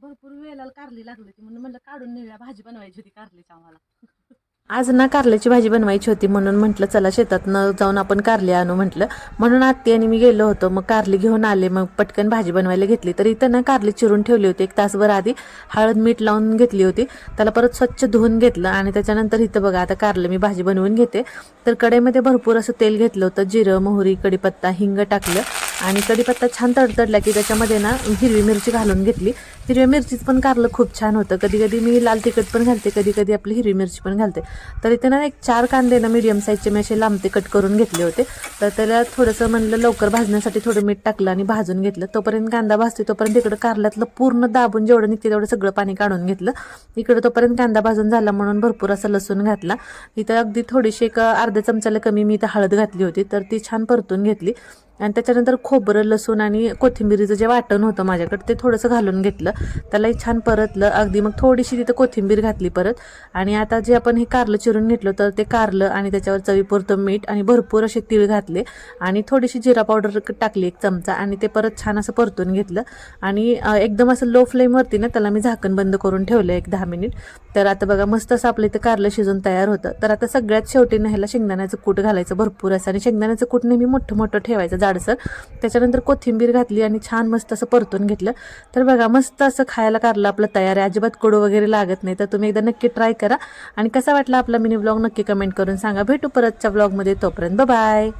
भरपूर वेळेला कारली लागली होती म्हणून म्हणलं काढून नेऊया भाजी बनवायची होती कारलीची आम्हाला. आज ना कारल्याची भाजी बनवायची होती म्हणून म्हटलं चला शेतात न जाऊन आपण कारली आणू म्हटलं. म्हणून आत्ती आणि मी गेलो होतो मग कारली घेऊन आले मग पटकन भाजी बनवायला घेतली. तर इथं ना कारली चिरून ठेवली होती एक तासभर आधी हळद मीठ लावून घेतली होती. त्याला परत स्वच्छ धुवून घेतलं आणि त्याच्यानंतर इथं बघा आता कारलं मी भाजी बनवून घेते. तर कढईमध्ये भरपूर असं तेल घेतलं होतं जिरं मोहरी कढीपत्ता हिंग टाकलं. आणि कढीपत्ता छान तडतडला की त्याच्यामध्ये ना हिरवी मिरची घालून घेतली. हिरव्या मिरचीच पण कारलं खूप छान होतं. कधी कधी मी लाल तिखट पण घालते कधी कधी आपली हिरवी मिरची पण घालते. तर इथे ना एक चार कांदे ना मीडियम साईजचे मी असे लांबते कट करून घेतले होते. तर त्याला थोडंसं म्हणलं लवकर भाजण्यासाठी थोडं मीठ टाकलं आणि भाजून घेतलं. तोपर्यंत कांदा भाजते तोपर्यंत इकडं कारल्यातलं पूर्ण दाबून जेवढं निघते तेवढं सगळं पाणी काढून घेतलं. इकडं तोपर्यंत कांदा भाजून झाला म्हणून भरपूर असं लसूण घातला. इथं अगदी थोडीशी एक अर्ध्या चमचाला कमी मी इथं हळद घातली होती. तर ती छान परतून घेतली. आणि त्याच्यानंतर खोबरं लसूण आणि कोथिंबिरीचं जे वाटण होतं माझ्याकडे ते थोडंसं घालून घेतलं. त्यालाही छान परतलं. अगदी मग थोडीशी तिथं कोथिंबीर घातली परत. आणि आता जे आपण हे कारलं चिरून घेतलं तर ते कारलं आणि त्याच्यावर चवीपुरतं मीठ आणि भरपूर असे तीळ घातले. आणि थोडीशी जिरा पावडर टाकली एक चमचा आणि ते परत छान असं परतून घेतलं. आणि एकदम असं लो फ्लेमवरती ना त्याला मी झाकण बंद करून ठेवलं एक दहा मिनिट. तर आता बघा मस्त असं आपलं इथं कारलं शिजून तयार होतं. तर आता सगळ्यात शेवटी ना ह्याला शेंगदाण्याचं कूट घालायचं भरपूर असं. आणि शेंगदाण्याचं कूट नेहमी मोठं मोठं ठेवायचं जाडसर. त्याच्यानंतर कोथिंबीर घातली आणि छान मस्त असं परतून घेतलं. तर बघा मस्त असं खायला कारलं आपलं तयार आहे. अजिबात कडू वगैरे लागत नाही. तर तुम्ही एकदा नक्की ट्राय करा. आणि कसा वाटला आपला मिनी ब्लॉग नक्की कमेंट करून सांगा. भेटू परतच्या ब्लॉगमध्ये तोपर्यंत. बाय